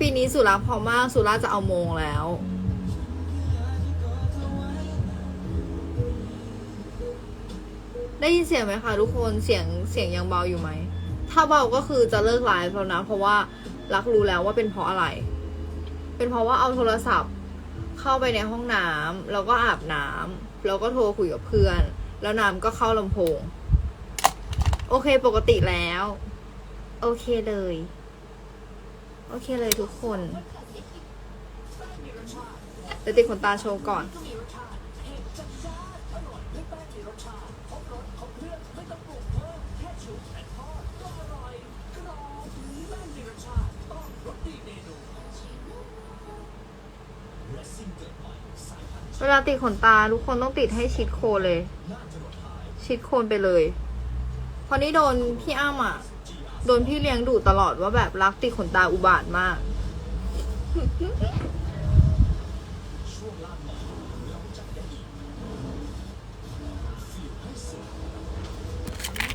ปีนี้สุราพอมาก สุราจะเอาโมงแล้ว ได้ยินเสียงไหมคะทุกคนเสียงเสียงยังเบาอยู่ไหม ถ้าเบาก็คือจะเลิกไลฟ์แล้วนะ เพราะว่ารักรู้แล้วว่าเป็นเพราะอะไร เป็นเพราะว่าเอาโทรศัพท์ เข้าไปในห้องน้ำแล้วก็อาบน้ำแล้วก็โทรคุยกับเพื่อน แล้วน้ำก็เข้าลำโพง โอเคปกติแล้ว โอเคเลย โอเคเลยทุกคนเดี๋ยวติดขนตาโชว์ก่อน เวลาติดขนตาทุกคนต้องติดให้ชิดโคนเลย ชิดโคนไปเลยเพราะนี่โดนพี่อ้ำอะ โดนพี่เลี้ยงดุตลอดว่าแบบรักติดขนตาอุบาทมาก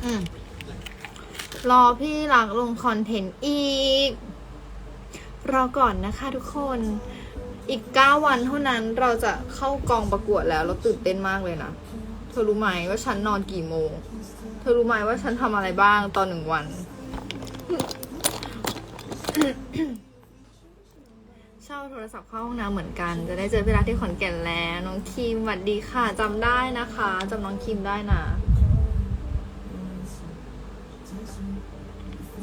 อืมรอพี่รักลงคอนเทนต์อีก รอก่อนนะคะทุกคน อีกเก้าวันเท่านั้นเราจะเข้ากองประกวดแล้ว เราตื่นเต้นมากเลยนะ เธอรู้ไหมว่าฉันนอนกี่โมง เธอรู้ไหมว่าฉันทำอะไรบ้างตอนหนึ่งวัน เช่าโทรศัพท์เข้าห้องน้ำเหมือนกัน จะได้เจอพี่รักที่ขอนแก่นแล้ว น้องคิมสวัสดีค่ะจำได้นะคะจำน้องคิมได้นะ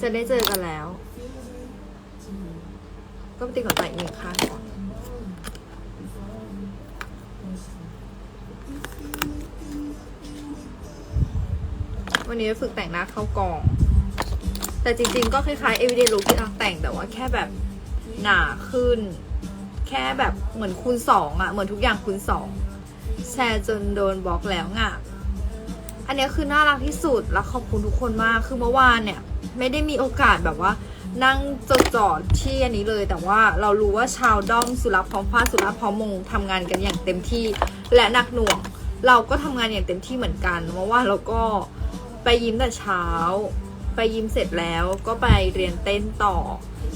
จะได้เจอกันแล้ว ก็ไปติดขนตาอีกหนึ่งข้างก่อนวันนี้ฝึกแต่งหน้าเข้ากอง แต่จริงๆก็คล้ายๆ everyday look ที่รักแต่งแต่ว่าแค่แบบหนาขึ้น แค่แบบเหมือนคูณสองอะเหมือนทุกอย่างคูณสองแชร์จนโดนบล็อกแล้วง่ะ อันนี้คือน่ารักที่สุดแล้วขอบคุณทุกคนมากคือเมื่อวานเนี่ย ไม่ได้มีโอกาสแบบว่า นั่งจดจอดที่อันนี้เลย แต่ว่าเรารู้ว่าชาวด้อมสุรพพร้อมฟ้าสุรพพร้อมมงทำงานกันอย่างเต็มที่และหนักหน่วง เราก็ทำงานอย่างเต็มที่เหมือนกัน เพราะว่าเราก็ไปยิ้มแต่เช้า ไปยิมเสร็จแล้วก็ไปเรียนเต้นต่อ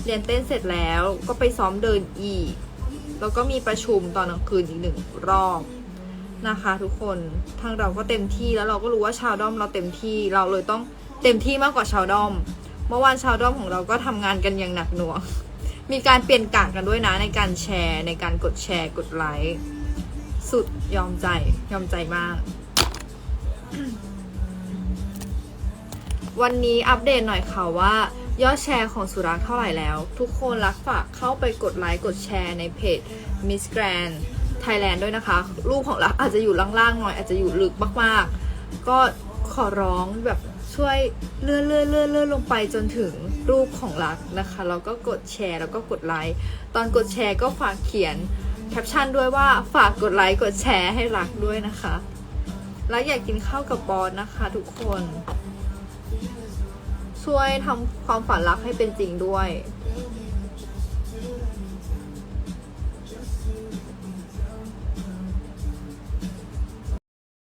เรียนเต้นเสร็จแล้วก็ไปซ้อมเดินอีก แล้วก็มีประชุมตอนกลางคืนอีกหนึ่งรอบนะคะทุกคนทางเราก็เต็มที่แล้วเราก็รู้ว่าชาวด้อมเราเต็มที่เราเลยต้องเต็มที่มากกว่าชาวด้อม เมื่อวานชาวด้อมของเราก็ทำงานกันอย่างหนักหน่วง มีการเปลี่ยนกะกันด้วยนะในการแชร์ในการกดแชร์กดไลค์สุดยอมใจยอมใจมาก วันนี้อัปเดตหน่อยค่ะว่ายอดแชร์ของสุรักเท่าไหร่แล้ว ทุกคนรักฝากเข้าไปกดไลค์กดแชร์ในเพจ Miss Grand Thailand ด้วยนะคะ รูปของรักอาจจะอยู่ล่างๆหน่อยอาจจะอยู่ลึกมากๆ ก็ขอร้องแบบช่วยเลื่อนเลื่อนเลื่อนเลื่อนลงไปจนถึงรูปของรักนะคะแล้วก็กดแชร์แล้วก็กดไลค์ตอนกดแชร์ก็ฝากเขียนแคปชั่นด้วยว่าฝากกดไลค์กดแชร์ให้รักด้วยนะคะ รักอยากกินข้าวกับบอสนะคะทุกคน ช่วยทำความฝันรักให้เป็นจริงด้วย